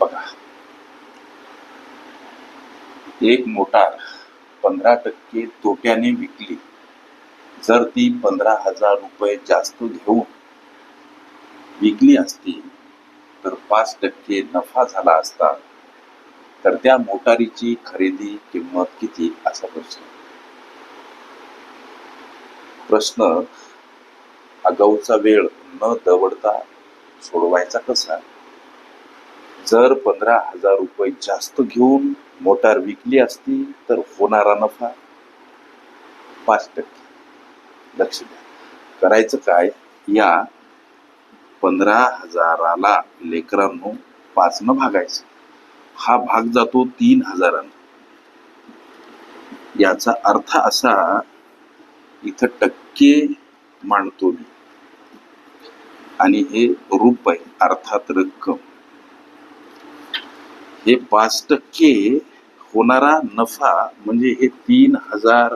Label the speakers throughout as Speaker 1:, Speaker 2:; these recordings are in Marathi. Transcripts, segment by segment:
Speaker 1: बघा. एक मोटार पंधरा टक्के तोट्याने विकली. जर ती पंधरा हजार रुपये जास्त घेऊन विकली असती तर पाच टक्के नफा झाला असता तर त्या मोटारीची खरेदी किंमत किती असा प्रश्न. प्रश्न आगाऊचा वेळ न दवडता सोडवायचा कसा? जर पंधरा हजार रुपये जास्त घेऊन मोटार विकली असती तर होणारा नफा पाच टक्के. लक्ष द्या. करायचं काय? या पंधरा हजाराला लेकरांनो पाचनं भागायचं. हा भाग जातो तीन हजारानं. याचा अर्थ असा इथं टक्के मांडतो मी. आणि हे रुपये अर्थात रक्कम. हे पाच टक्के होणारा नफा म्हणजे हे तीन हजार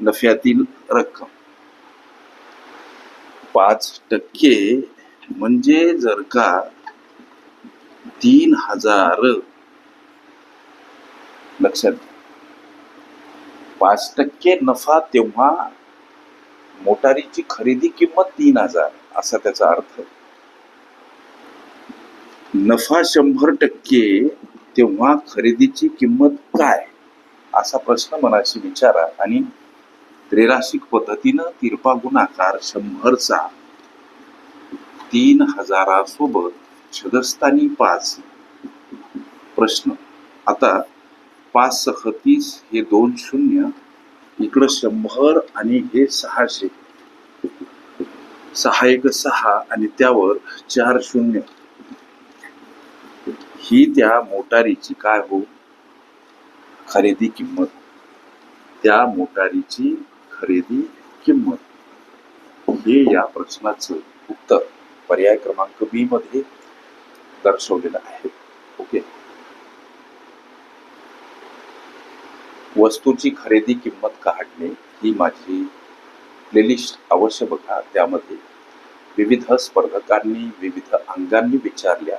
Speaker 1: नफ्यातील रक्कम. पाच टक्के म्हणजे जर का तीन हजार लक्षात पाच टक्के नफा तेव्हा मोटारीची खरेदी किंमत तीन हजार असा त्याचा अर्थ. नफा शंभर टक्के तेव्हा खरेदीची किंमत काय? असा प्रश्न मनाशी विचारा आणि त्रिराशिक पद्धतीनं तिरपा गुणाकार शंभरचा तीन हजारासोबत छदस्थानी पाच. प्रश्न. आता पाच सह तीस हे दोन शून्य इकडं शंभर आणि हे सहाशे. सहा एक सहा आणि त्यावर चार शून्य. ही त्या मोटारीची काय हो? खरेदी किंमत. त्या मोटारीची खरेदी किंमत. हे या प्रश्नाचं उत्तर पर्याय क्रमांक बी मध्ये दर्शवलेलं आहे. ओके वस्तूची खरेदी किंमत काढणे ही माझी प्लेलिस्ट अवश्य बघा. त्यामध्ये विविध स्पर्धकांनी विविध अंगांनी विचारल्या